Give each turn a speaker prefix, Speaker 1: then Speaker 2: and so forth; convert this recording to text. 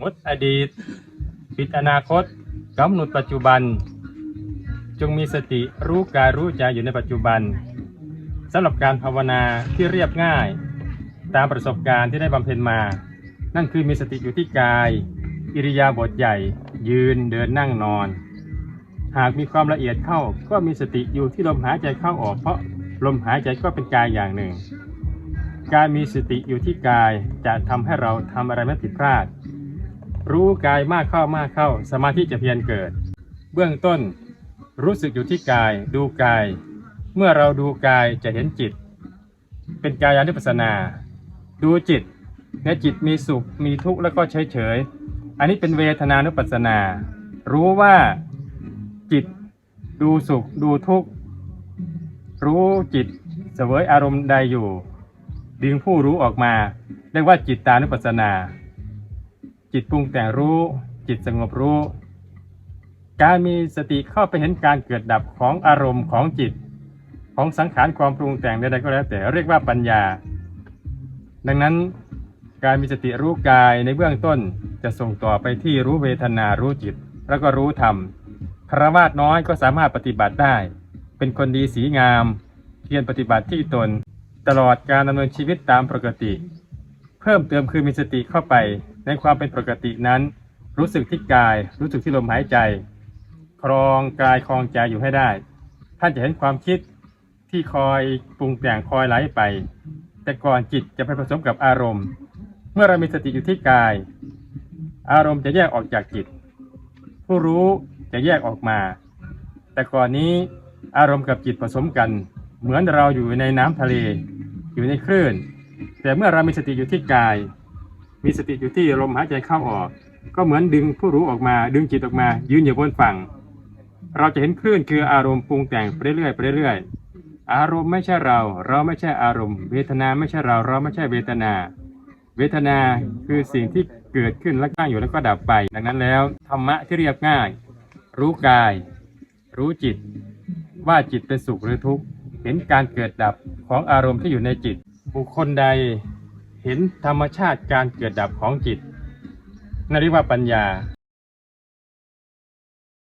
Speaker 1: งดอดีต ปิดอนาคตกำหนดปัจจุบัน จงมีสติรู้กายรู้ใจอยู่ในปัจจุบันสำหรับการภาวนาที่เรียบง่าย ตามประสบการณ์ที่ได้บำเพ็ญมา นั่นคือมีสติอยู่ที่กาย อิริยาบถใหญ่ ยืนเดินนั่งนอน หากมีความละเอียดเข้าก็มีสติอยู่ที่ลมหายใจเข้าออกเพราะลมหายใจก็เป็นกายอย่างหนึ่ง การมีสติอยู่ที่กายจะทำให้เราทำอะไรไม่ผิดพลาด รู้กายมากเข้ามากเข้า สมาธิจะเพียรเกิด เบื้องต้น รู้สึกอยู่ที่กายดูกาย เมื่อเราดูกายจะเห็นจิต เป็นกายานุปัสสนา ดูจิตในจิตมีสุขมีทุกข์แล้วก็เฉยเฉยอันนี้เป็นเวทนานุปัสสนา รู้ว่าจิตดูสุขดูทุกข์รู้จิตเสวยอารมณ์ใดอยู่ ดึงผู้รู้ออกมาเรียกว่าจิตตานุปัสสนา จิตปรุงแต่งรู้ จิตสงบรู้ การมีสติเข้าไปเห็นการเกิดดับของอารมณ์ของจิต ของสังขารความปรุงแต่งใดๆก็แล้วแต่เรียกว่าปัญญา ดังนั้นการมีสติรู้กายในเบื้องต้นจะส่งต่อไปที่รู้เวทนารู้จิต แล้วก็รู้ธรรมคารวาสน้อยก็สามารถปฏิบัติได้ เป็นคนดีสีงามเพียรปฏิบัติที่ตน ตลอดการดำเนินชีวิตตามปกติ เพิ่มเติมคือมีสติเข้าไป ในความเป็นปกตินั้น รู้สึกที่กาย รู้สึกที่ลมหายใจ ครองกายครองใจอยู่ให้ได้ ท่านจะเห็นความคิดที่คอยปรุงแต่งคอยไหลไป แต่ก่อนจิตจะไปผสมกับอารมณ์ เมื่อเรามีสติอยู่ที่กาย อารมณ์จะแยกออกจากจิต ผู้รู้จะแยกออกมา แต่ก่อนนี้อารมณ์กับจิตผสมกัน เหมือนเราอยู่ในน้ำทะเล อยู่ในคลื่น แต่เมื่อเรามีสติอยู่ที่กาย มีสติอยู่ที่ลมหายใจเข้าออก ก็เหมือนดึงผู้รู้ออกมา ดึงจิตออกมา ยืนอยู่บนฝั่ง เราจะเห็นคลื่นคืออารมณ์ปรุงแต่งไปเรื่อยๆไปเรื่อยๆอารมณ์ไม่ใช่เรา เราไม่ใช่อารมณ์ เวทนาไม่ใช่เรา เราไม่ใช่เวทนา เวทนาคือสิ่งที่เกิดขึ้นแล้วตั้งอยู่แล้วก็ดับไป ดังนั้นแล้วธรรมะที่เรียบง่าย รู้กาย รู้จิต ว่าจิตเป็นสุขหรือทุกข์เห็นการเกิดดับของอารมณ์ที่อยู่ในจิต บุคคลใด เห็นธรรมชาติการเกิดดับของจิตนั่นเรียกว่าปัญญา